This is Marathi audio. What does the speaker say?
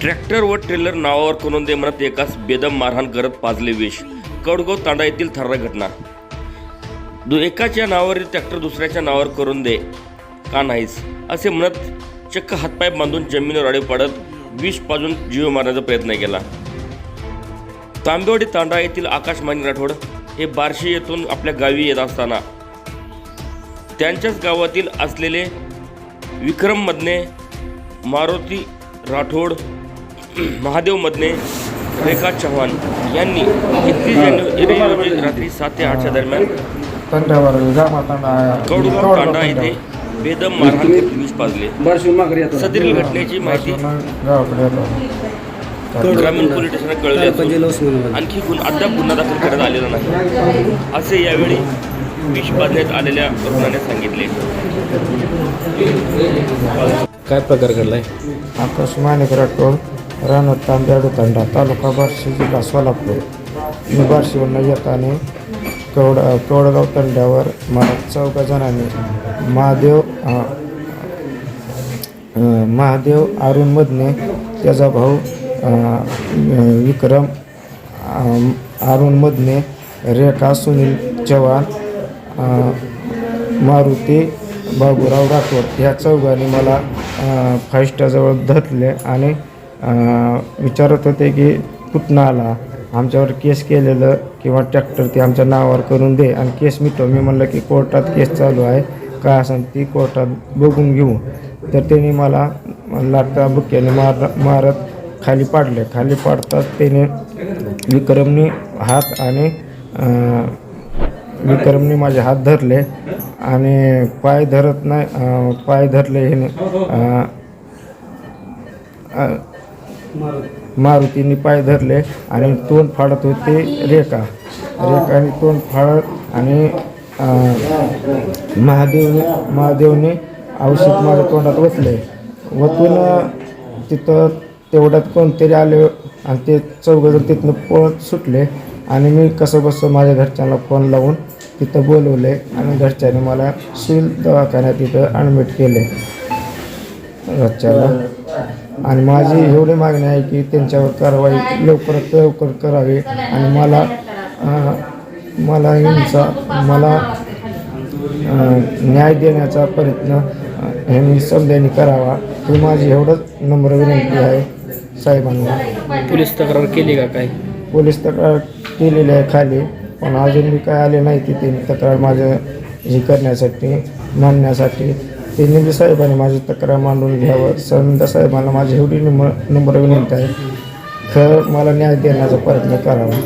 ट्रॅक्टर व ट्रेलर नावावर करून दे म्हणत एकास बेदम मारहाण करत पाजले विष कडगाव तांडा येथील थर्रा घटना. दु एकाच्या नावावरील ट्रॅक्टर दुसऱ्याच्या नावावर करून दे. का नाहीस? असे म्हणत चक्क हातपाय बांधून जमिनीवर आडे पाडत विष पाजून जीव मारण्याचा प्रयत्न केला. तांबेवाडी तांडा येथील आकाश मानी राठोड हे बार्शी येथून आपल्या गावी येत असताना त्यांच्याच गावातील असलेले विक्रममधने मारुती राठोड महादेव मधने रेखा चव्हाण यांनी एकतीस जानेवारी रोजी रात्री सात ते आठच्या दरम्यान कौडगाव तांडा येथे बेदम मारहाण करीत विष पाजले. सदरील घटनेची माहिती ग्रामीण पोलीस स्टेशनला म्हणून आणखी अद्याप गुन्हा दाखल करण्यात आलेला नाही. असे यावेळी विष पाजण्यात आलेल्या रुग्णाने सांगितले. काय प्रकार घडलाय? आकाश माणिक राठोड राहणार तांब्याडू तांडा तालुका बार्शी जिल्हा सोलापूर. मी बार्शीवरनं येताने कवड कवडगाव तंड्यावर मला चौघा जणांनी महादेव महादेव अरुण मधने त्याचा भाऊ विक्रम अं, अरुण मधने रेखा सुनील चव्हाण मारुती बाबूराव राठोड ह्या चौघांनी मला अं, धतले आणि विचारत होते की कुठनं आला? आमच्यावर केस केलेलं किंवा ट्रॅक्टर ते आमच्या नावावर करून दे. आणि केस मिटव. मी म्हणलं की कोर्टात केस चालू आहे. काय असं? ती कोर्टात बघून घेऊ. तर त्यांनी मला लाटा बुक्याने मार मारत खाली पाडले. खाली पाडताच त्याने विक्रमने हात आणि विक्रमने माझे हात धरले. आणि पाय धरत नाही पाय धरले हे मारुतीने. पाय धरले आणि तोंड फाडत होते रेखा. रेखाने तोंड फाडत आणि महादेवने महादेवने औषध माझ्या तोंडात ओतले ओतून तिथं तेवढ्यात कोणतरी आले आणि ते चौघजण तिथनं पळत सुटले. आणि मी कसं बसं माझ्या घरच्यांना फोन लावून तिथं बोलवले आणि घरच्यांनी मला सिव्हिल दवाखान्यात तिथं ॲडमिट केले. घरच्याला आणि माझी एवढी मागणी आहे की त्यांच्यावर कारवाई लवकरात लवकर करावी. आणि मला मला हिंसा मला न्याय देण्याचा प्रयत्न ह्यांनी समजांनी करावा. ही माझी एवढंच नम्र विनंती आहे साहेबांना. पोलीस तक्रार केली का काय? पोलीस तक्रार केलेली आहे खाली पण अजून मी काय आले नाही तिथे तक्रार माझं हे करण्यासाठी मांडण्यासाठी त्यांनी साहेबांनी माझी तक्रार मांडून घ्यावं. संत साहेबांना माझी एवढी नम्र नम्र विनंती आहे. खरं मला न्याय देण्याचा प्रयत्न करावा.